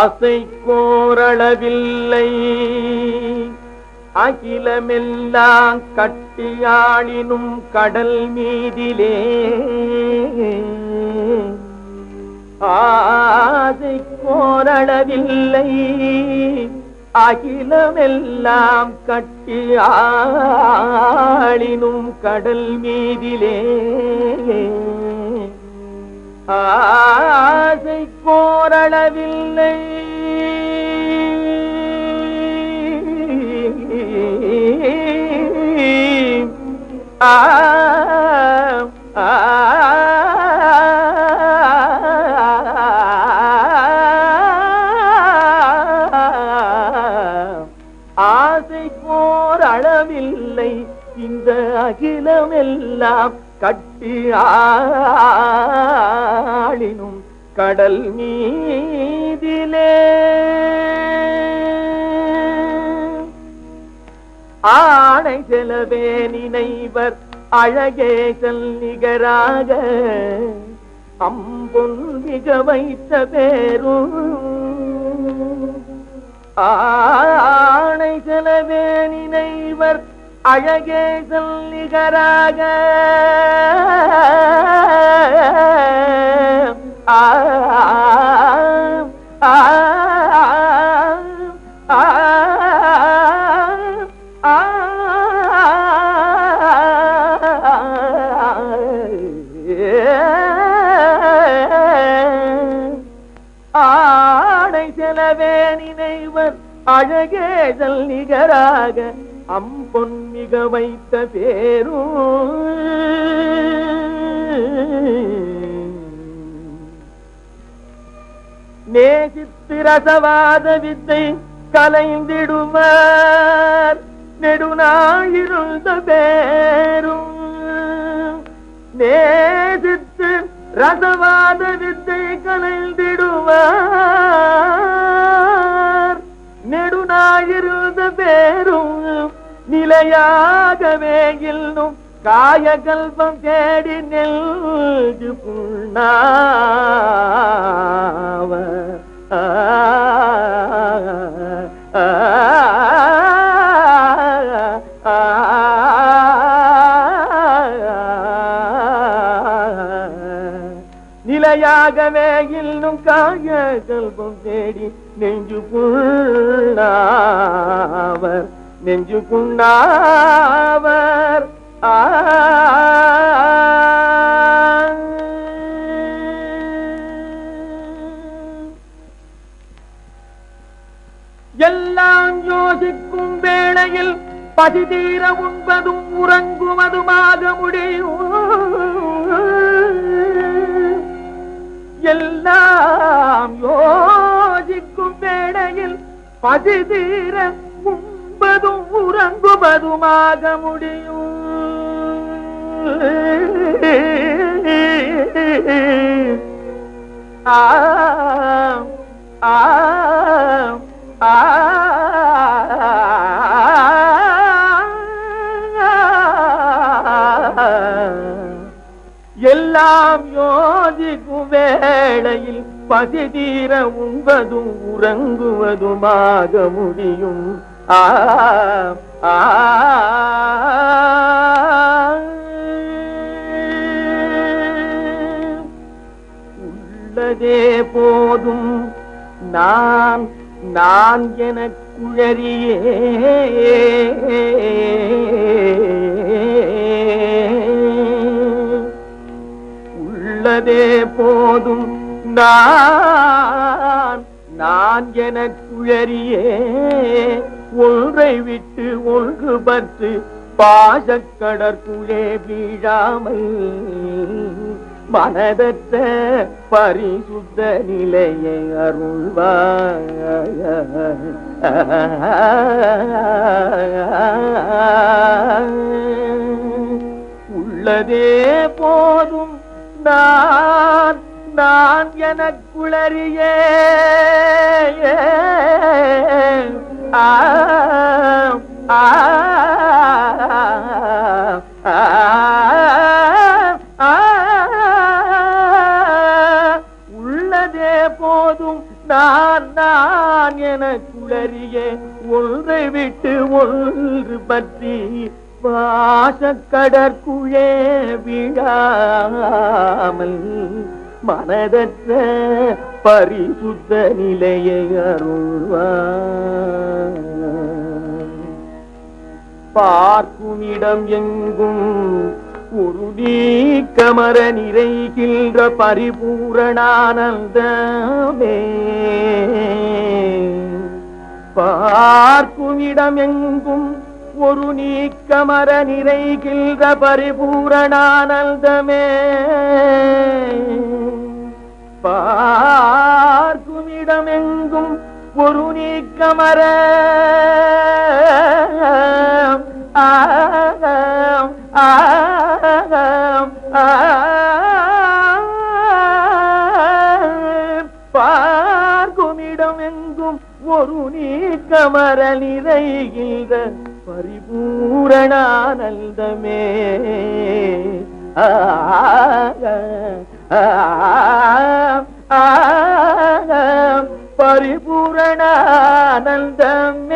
ஆசை கோரளவில்லை அகிலமெல்லாம் கட்டியாளினும் கடல் மீதிலே. ஆசை கோரளவில்லை அகிலமெல்லாம் கட்டியாளினும் கடல் மீதிலே. ஆசை கோரளவில்லை ஆசை போர் அளவில்லை இந்த அகிலமெல்லாம் கட்டி ஆளினும் கடல் மீதி ஆணை செலவே நினைவர். அழகே செல் நிகராக. அம்பொன் மிக வைத்த பேரும். ஆணை செலவே நினைவர். அழகே செல் நிகராக. அழகேதல் நிகராக அம்பொன் மிக வைத்த பேரும். நேசித்திரசவாத வித்தை கலைந்திடுவார். நெடுநாயிருந்த பேரும். நேசித்து ரசவாத வித்தை கலைந்திடுவார். நெடுநாயிருந்த பேரும் நிலையாகவே இன்னும் காயகல்பம் தேடி நெல்கு புண்ணாவ. ஆ, ஆ, இன்னும் காய செல்வம் தேடி நெஞ்சு புண்ணாவர் நெஞ்சு புண்ணாவர். எல்லாம் யோசிக்கும் வேளையில் பதிதீர உண்பதும் உறங்குவதுமாக முடியும். எல்லாம் யோசிக்கும் வேளையில் பதிதீர உண்பதும் உறங்குவதுமாக முடியும். ஆ எல்லாம் யோசிக்கும் வேளையில் பசிதீர உண்பதும் உறங்குவதுமாக முடியும். ஆ உள்ளதே போதும். நான் நான் என குழறியே உள்ளதே போதும். நான் நான் என குழறியே ஒன்றை விட்டு ஒன்று பற்று பாசக்கடற்குழே வீழாமல் மனதற்ற பரிசுத்த நிலையை அருள்வாய் உள்ளதே போதும். நான் நான் என குளறிய உள்ளதே போதும் நான் நான் என குளறிய ஒன்றை விட்டு ஒன்று பற்றி வாசக்கடற்குழே விழாமல் மனதற்ற பரிசுத்த நிலையை அருள்வார். பார்க்கும் இடம் எங்கும் உறுதி கமர நிறைகின்ற பரிபூரணானந்தமே. பார்க்கும் இடம் எங்கும் ஒரு நீக்கமர நிறைகின்ற பரிபூரணானந்தமே பார்க்குமிடமெங்கும் ஒரு நீக்கமர ஆம், ஆம், ஆம். ஒரு நீக்கமர நிறைகின்ற பரிபூரணானந்தமே. ஆ பரிபூரணானந்தமே.